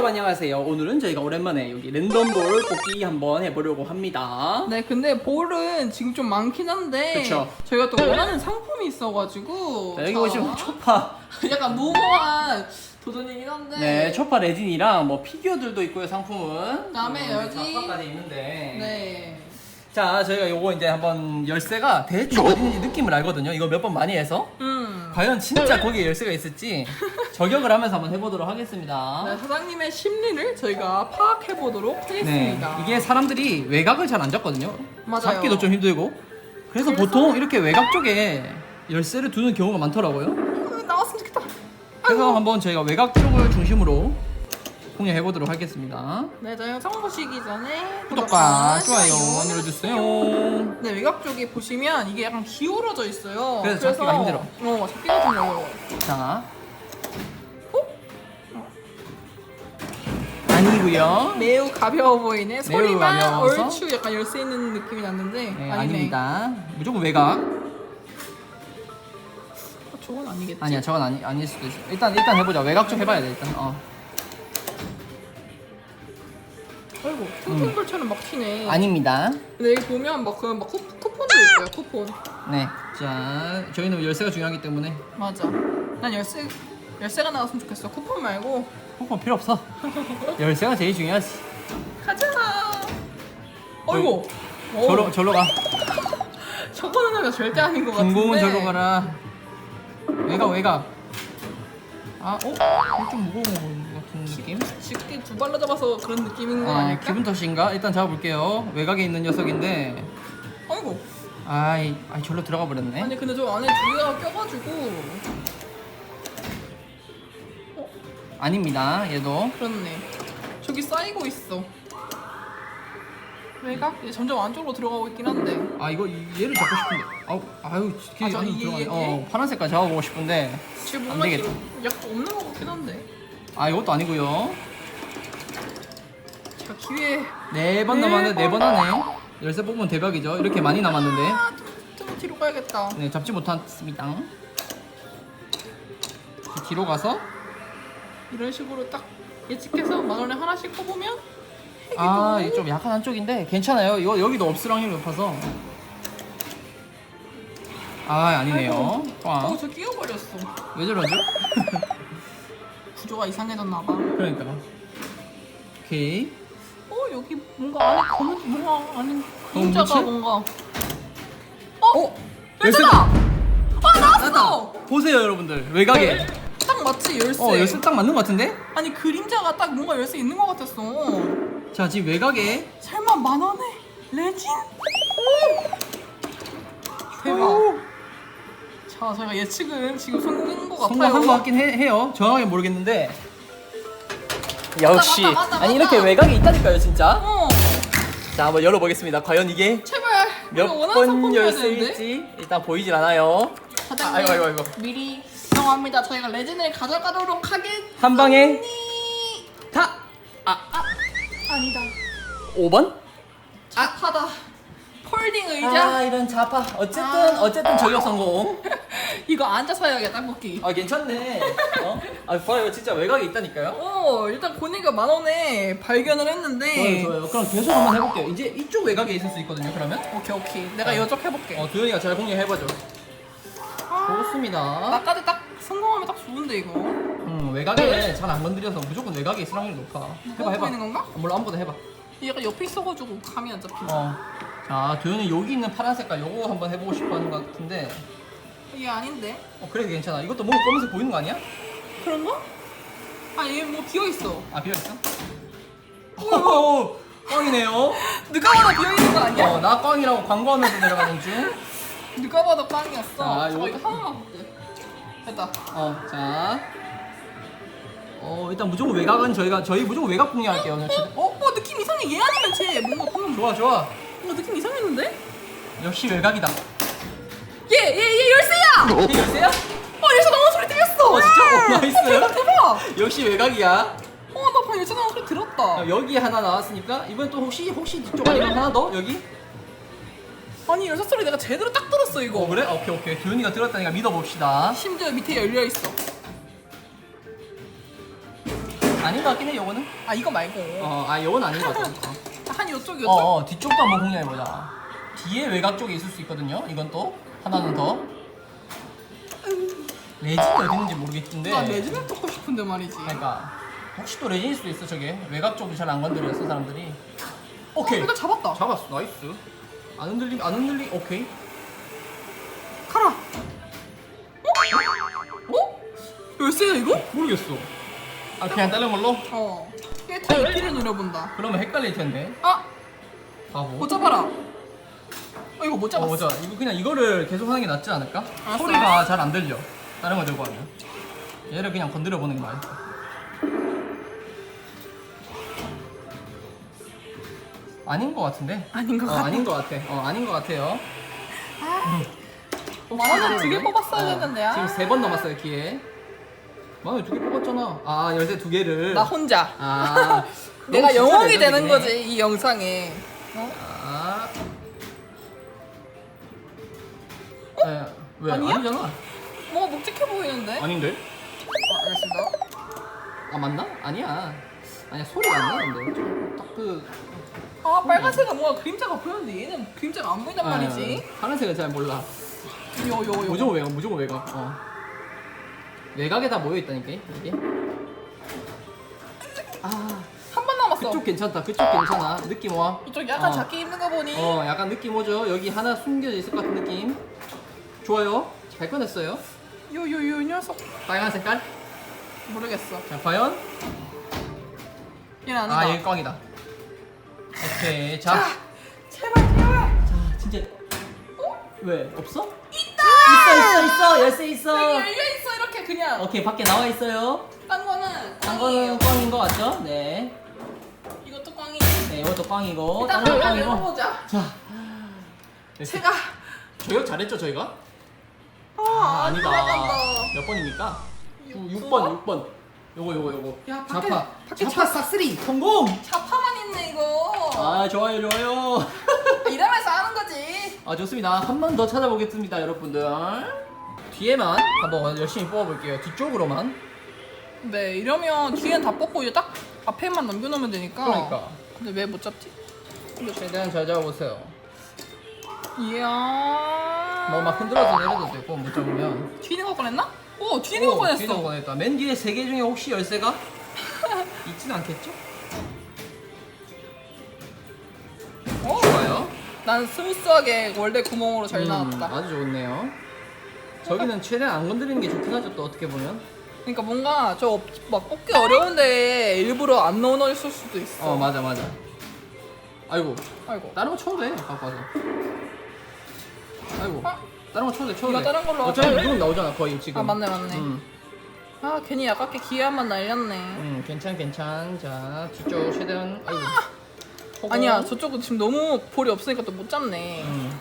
여러분 안녕하세요. 오늘은 저희가 오랜만에 여기 랜덤볼 뽑기 한번 해보려고 합니다. 네, 근데 볼은 지금 좀 많긴 한데 그쵸. 저희가 또 원하는 상품이 있어가지고 자, 여기 자, 보시면 초파, 약간 무모한 도전이긴 한데 네, 초파 레진이랑 뭐 피규어들도 있고요, 상품은. 그다음에 어, 여기- 잡화까지 있는데. 네. 자, 저희가 요거 이제 한번 열쇠가 대충 어딘지 느낌을 알거든요. 이거 몇 번 많이 해서. 음. 과연 진짜 거기에 열쇠가 있을지 저격을 하면서 한번 해보도록 하겠습니다. 네, 사장님의 심리를 저희가 파악해 보도록 네, 하겠습니다. 이게 사람들이 외곽을 잘 안 잡거든요. 맞아요. 잡기도 좀 힘들고. 그래서, 그래서- 보통 이렇게 외곽 쪽에 열쇠를 두는 경우가 많더라고요. 음, 나왔으면 좋겠다. 그래서 한번 저희가 외곽 쪽을 중심으로 공략 해 보도록 하겠습니다. 네, 저희 영상 보시기 전에 구독과 좋아요 눌러주세요. 네, 외곽 쪽에 보시면 이게 약간 기울어져 있어요. 그래서 잡기가 힘들어. 어, 잡기가 좀 어려워. 자. 아니고요. 매우 가벼워 보이네. 매우 소리만 가벼워서? 얼추 약간 열쇠 있는 느낌이 났는데 네, 아니네. 아닙니다. 무조건 외곽. 어, 저건 아니겠지? 아니야, 저건 아니 아닐 수도 있어. 일단 일단 해보자. 외곽 쪽 해봐야 돼 일단. 어. 아이고 탱탱볼처럼 막 튀네. 음. 아닙니다. 근데 여기 보면 막 그런 막 쿠, 쿠폰도 있고요. 쿠폰. 네. 자, 저희는 열쇠가 중요하기 때문에 맞아. 난 열쇠 열쇠가 나왔으면 좋겠어. 쿠폰 말고. 쿠폰 필요 없어. 열쇠가 제일 중요하지. 가자. 어이구. 오, 절로 절로 가. 저거는 내가 절대 아닌 것 같은데. 중공은 절로 가라. 외곽 외곽. 아, 어? 이거 좀 무거운 것 같은 느낌? 쉽게 두 발로 잡아서 그런 느낌인 거 아, 아닐까? 기분 탓인가? 일단 잡아볼게요. 외곽에 있는 녀석인데, 아이고. 아이, 아이 절로 들어가 버렸네. 아니 근데 저 안에 두 개가 껴가지고 아닙니다. 얘도. 그렇네. 저기 쌓이고 있어. 외곽? 얘 점점 안쪽으로 들어가고 있긴 한데. 아 이거 얘를 잡고 싶은데. 아우, 아유, 아, 아, 저 이- 들어가네. 이- 어, 파란색깔 잡아보고 싶은데. 지금 안 뭔가 되겠다. 지금 약 없는 것 같긴 한데. 아, 이것도 아니고요. 제가 기회. 네번 네 남았는데 네번 번. 하네. 열쇠 뽑으면 대박이죠. 이렇게 많이 남았는데. 아, 좀, 좀 뒤로 가야겠다. 네, 잡지 못했습니다. 뒤로 가서 이런 식으로 딱 예측해서 만 원에 하나씩 뽑으면 아, 해기도. 이게 좀 약한 한쪽인데 괜찮아요. 이거 여기도 없을 확률이 높아서. 아, 아니네요. 어, 꽝. 저 끼워버렸어. 왜 저러죠? 구조가 이상해졌나 봐. 그러니까. 오케이. 어 여기 뭔가 안에 검은 뭔가 안에 그림자가 무채? 뭔가. 어? 어? 열쇠다! 아 나왔어! 보세요, 여러분들. 외곽에. 딱 맞지 열쇠. 어, 열쇠 딱 맞는 것 같은데? 아니 그림자가 딱 뭔가 열쇠 있는 것 같았어. 자, 지금 외곽에. 설마 만 원에 레진? 대박. 오, 자 저희가 예측은 지금 성공한 것 같아요. 성공한 것 같긴 해, 해요. 정확하게 모르겠는데. 역시. 맞다, 맞다, 맞다, 아니, 이렇게. 외곽에 있다니까요, 진짜. 어 자, 한번 열어보겠습니다. 과연 이게 제발. 몇 우리가 원하는 번 상품 줘야 되는데. 열쇠일지 일단 보이질 않아요. 사장님 아, 아이고, 아이고, 아이고. 미리 죄송합니다. 저희가 레진을 가져가도록 하겠습니다. 한 방에 다! 아, 아니다. 5번? 좌파다. 폴딩 아, 의자. 이런 자파. 어쨌든, 아. 어쨌든 저격 성공. 이거 앉아서 해야겠다 뽑기. 아, 괜찮네. 어? 아, 봐요. 진짜 외곽에 있다니까요. 어 일단 고니가 만 원에 발견을 했는데. 좋아요, 좋아요. 그럼 계속 한번 해볼게요. 이제 이쪽 외곽에 있을 수 있거든요, 그러면. 오케이 오케이. 내가 여적 해볼게. 어, 도현이가 잘 공략해보죠. 좋습니다. 나까지 딱 성공하면 딱 좋은데 이거. 음, 외곽에 잘 안 건드려서 무조건 외곽에 있을 확률이 높아. 해봐, 해봐. 보이는 건가? 어, 몰라, 아무거나 해봐. 얘가 옆에 있어가지고 감이 안 잡힌다. 어. 자, 도현이 여기 있는 파란 색깔 요거 한번 해보고 싶어 하는 것 같은데. 이게 아닌데? 어, 그래, 괜찮아. 이것도 뭔가 검은색 보이는 거 아니야? 그런가? 아 얘 뭐 비어 있어. 아, 비어있어? 오, 꽝이네요. 누가 봐도 비어 있는 거 아니야? 어, 나 꽝이라고 광고하면서 내려가는 중. 누가 봐도 빵이었어. 자, 저거 요거- 이거 하나만 볼게. 됐다. 어, 자. 어, 일단 무조건 외곽은 저희가, 저희 무조건 외곽 공략할게요. 오늘 진짜. 어? 어 느낌 이상해. 얘 아니면 쟤 뭔가 방금 좋아, 좋아. 뭔가 느낌 이상했는데? 역시 외곽이다. 얘 얘 얘 열쇠야! 이게 열쇠야? 어 열쇠 나온 소리 들렸어. 어, 진짜? 오, 와, 나이스. 대박 대박. 역시 외곽이야. 어 나 방금 열쇠 나온 소리 들었다. 어, 여기 하나 나왔으니까, 이번엔 또 혹시, 혹시 이쪽 아니면 하나 더? 여기? 아니 열쇠 소리 내가 제대로 딱 들었어 이거. 어, 그래? 오케이, 오케이. 도현이가 들었다니까 믿어봅시다. 심지어 밑에 열려 있어. 아닌 것 같긴 해 요거는 아 이거 말고 어아 요건 아닌 것 같아 어. 한 요쪽 요쪽? 어, 어 뒤쪽도 한번 공략해 보자. 뒤에 외곽 쪽에 있을 수 있거든요. 이건 또 하나는 더. 레진이 어디 있는지 모르겠는데. 나 레진을 뽑고 싶은데 말이지. 그러니까 혹시 또 레진일 수도 있어 저게. 외곽 쪽도 잘안 건드렸어 사람들이. 오케이. 어, 이거 잡았다. 잡았어. 나이스. 안 흔들리 안 흔들리 오케이. 가라. 어? 어? 열쇠야 이거? 모르겠어 아 그냥 다른 걸로? 어. 1타 2피를 노려본다. 그러면 헷갈릴 텐데. 아! 바보. 못 잡아라. 어 이거 못 어, 잡았어. 맞아. 이거 그냥 이거를 계속 하는 게 낫지 않을까? 알았어. 소리가 잘 안 들려. 다른 거 들고 하면. 얘를 그냥 건드려 보는 게 나을까 아닌 것 같은데? 아닌 것 어, 같아. 아닌 것 같아. 어 아닌 것 같아요. 만원을 두개 뽑았어야 어, 됐는데 아. 지금 세번 남았어요 기회 만원 두개 뽑았잖아 아 열쇠 두 개를 나 혼자 아 내가 영웅이 되는. 거지 이 영상에 어? 아. 에, 왜? 아니야? 아니잖아. 뭐 묵직해 보이는데? 아닌데? 어, 알겠습니다 아 맞나? 아니야. 아니야 소리가 안 나는데. 딱그 아 빨간색은 뭔가 그림자가 보였는데 얘는 그림자가 안 보인단 말이지 파란색은 잘 몰라. 요요 요 무조건 외곽, 무조건 외곽. 어. 외곽에 다 모여 있다니까 이게. 아 한 번 남았어 그쪽 괜찮다. 그쪽 괜찮아. 느낌 와. 이쪽 약간 어. 작게 입는 거 보니 어 약간 느낌 오죠. 여기 하나 숨겨져 있을 것 같은 느낌. 좋아요. 잘 꺼냈어요. 요 요요 이 녀석 빨간 색깔. 모르겠어 자 과연 얘는 아니다 아, 얘 꽝이다. 오케이. 자. 제발 제발 자, 진짜. 왜? 없어? 있다! 있어, 있어, 있어. 열쇠 여기 있어. 열려 있어 이렇게 그냥 오케이, 밖에 나와 있어요. 딴 거는 딴 꽝이에요. 거는 꽝인 거 같죠? 네. 이것도 꽝이 네, 이것도 꽝이고. 일단 한번 꽝이고. 열어보자 자. 네, 제가 저격 잘했죠, 저희가? 아, 안 아니다. 들어간다 몇 번입니까? 육 6번, 번? 6번. 요거, 요거, 요거. 야, 밖에- 자파. 밖에 자파 싹쓸이 성공! 자파만 있네 이거 아, 좋아요, 좋아요. 이러면서 하는 거지 아 좋습니다. 한 번 더 찾아보겠습니다, 여러분들. 뒤에만 한번 열심히 뽑아볼게요. 뒤쪽으로만. 네 이러면 뒤엔 다 뽑고 이제 딱 앞에만 남겨놓으면 되니까 그러니까. 근데 왜 못 잡지? 근데 최대한 잘 잡아보세요. 이야 뭐 막 흔들어서 내려도 되고 못 잡으면. 있는 거 꺼냈나? 오 있는 거 뒤에 있는 거 꺼냈어 꺼냈다. 맨 뒤에 세 개 중에 혹시 열쇠가 있진 않겠죠? 어? 좋아요. 난 스무스하게 원래 구멍으로 잘 음, 나왔다 아주 좋네요. 저기는 최대한 안 건드리는 게 좋긴 하죠. 또 어떻게 보면. 그러니까 뭔가 저 막 뽑기 어려운데 일부러 안 넣어놓을 수도 있어 어 맞아 맞아. 아이고 아이고 다른 거 쳐도 돼. 갖고 와서. 아이고. 아. 다른 거 쳐도 돼. 쳐도 이거 돼. 다른 걸로 어차피? 무조건 나오잖아 거의 지금. 아 맞네 맞네 음. 아 괜히 아깝게 기회 한 번 날렸네 음, 괜찮, 괜찮. 자, 뒤쪽 최대한. 아이고. 호구. 아니야 저쪽은 지금 너무 볼이 없으니까 또 못 잡네 음,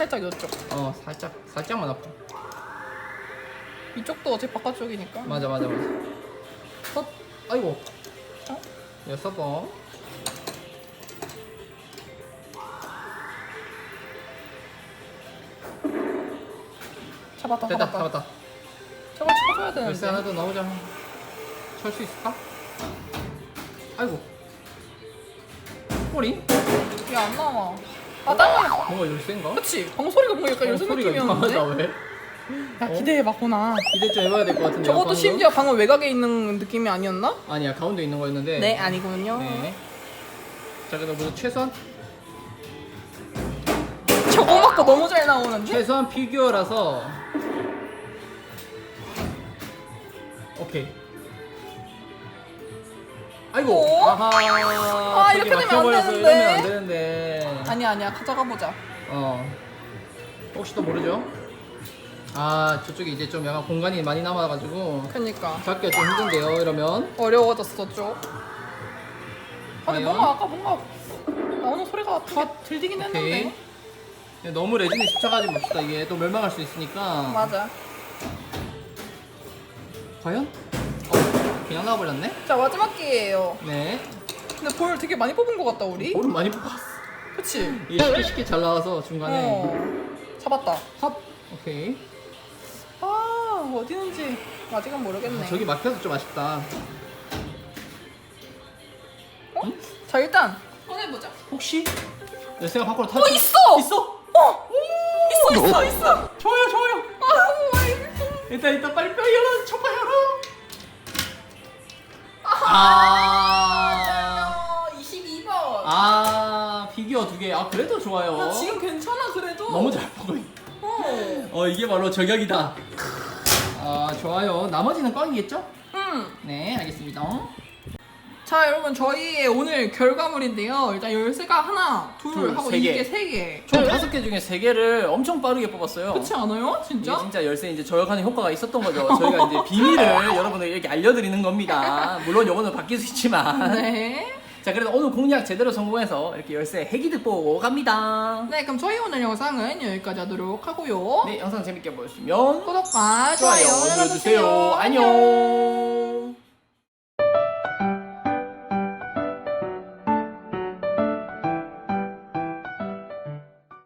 살짝 이쪽 어, 살짝, 살짝만 아파. 이쪽도 어차피 바깥쪽이니까 맞아, 맞아, 맞아. 첫, 아이고. 어? 여섯 번. 잡았다 됐다, 잡았다 잡았다. 저걸 쳐줘야 열쇠 하나 되는데 더 나오자. 찰 수 있을까? 아이고. 꼬리? 왜안 나와 아 딴거 뭔가 열쇠인가? 그치 방소리가 뭔가 약간 소리가 느낌이었는데 왜? 야 기대해봐 보나 기대 좀 해봐야 될 것 같은데. 저것도 심지어 방금 외곽에 있는 느낌이 아니었나? 아니야, 가운데 있는 거였는데. 네 아니군요 네. 자, 그래도 모두 최소한 저거 맞고 너무 잘 나오는데? 최소한 피규어라서 오케이 아이고 어? 아하 아, 저기 이렇게 되면 안 막혀버렸어. 되는데. 이러면 안 되는데 아니야 아니야. 가져가 보자. 어. 혹시 또 모르죠? 아 저쪽에 이제 좀 약간 공간이 많이 남아가지고. 그니까. 잡기가 좀 힘든데요 이러면. 어려워졌어 저쪽 아 근데 과연? 뭔가 아까 뭔가 나오는 소리가 되게 들리긴 했는데. 오케이 너무 레진에 집착하지 맙시다. 이게 또 멸망할 수 있으니까. 맞아. 과연? 어 그냥 나와버렸네? 자 마지막 기회예요. 네. 근데 볼 되게 많이 뽑은 것 같다 우리. 볼은 많이 뽑았어 그치? 이게 쉽게 쉽게 잘 나와서 중간에 어 잡았다 합 오케이 아 어디 있는지 아직은 모르겠네 저기 막혀서 좀 아쉽다 자 일단 꺼내보자. 혹시 열쇠가 밖으로 탈 어 수- 있어. 있어? 어. 있어 있어 있어. 좋아요 좋아요. 아 마이 일단 일단 빨리 빨리 열어 첫번 열어. 아. 22번. 아 피규어 두 개. 아 그래도 좋아요. 나 지금 괜찮아 그래도. 너무 잘 보고 있. 어. 어 이게 바로 저격이다. 아 좋아요. 나머지는 꽝이겠죠? 음. 네 알겠습니다. 자 여러분 저희의 오늘 결과물인데요. 일단 열쇠가 하나, 둘, 둘, 하고 세 이게 개. 세 개. 총 다섯 개 중에 세 개를 엄청 빠르게 뽑았어요. 그렇지 않아요? 진짜? 이게 진짜 열쇠 이제 저격하는 효과가 있었던 거죠. 저희가 이제 비밀을 여러분에게 이렇게 알려드리는 겁니다. 물론 요거는 바뀔 수 있지만. 네. 자 그래도 오늘 공략 제대로 성공해서 이렇게 열쇠 해기득 보고 갑니다. 네 그럼 저희 오늘 영상은 여기까지 하도록 하고요. 네 영상 재밌게 보셨으면 구독과 좋아요. 눌러주세요. 안녕.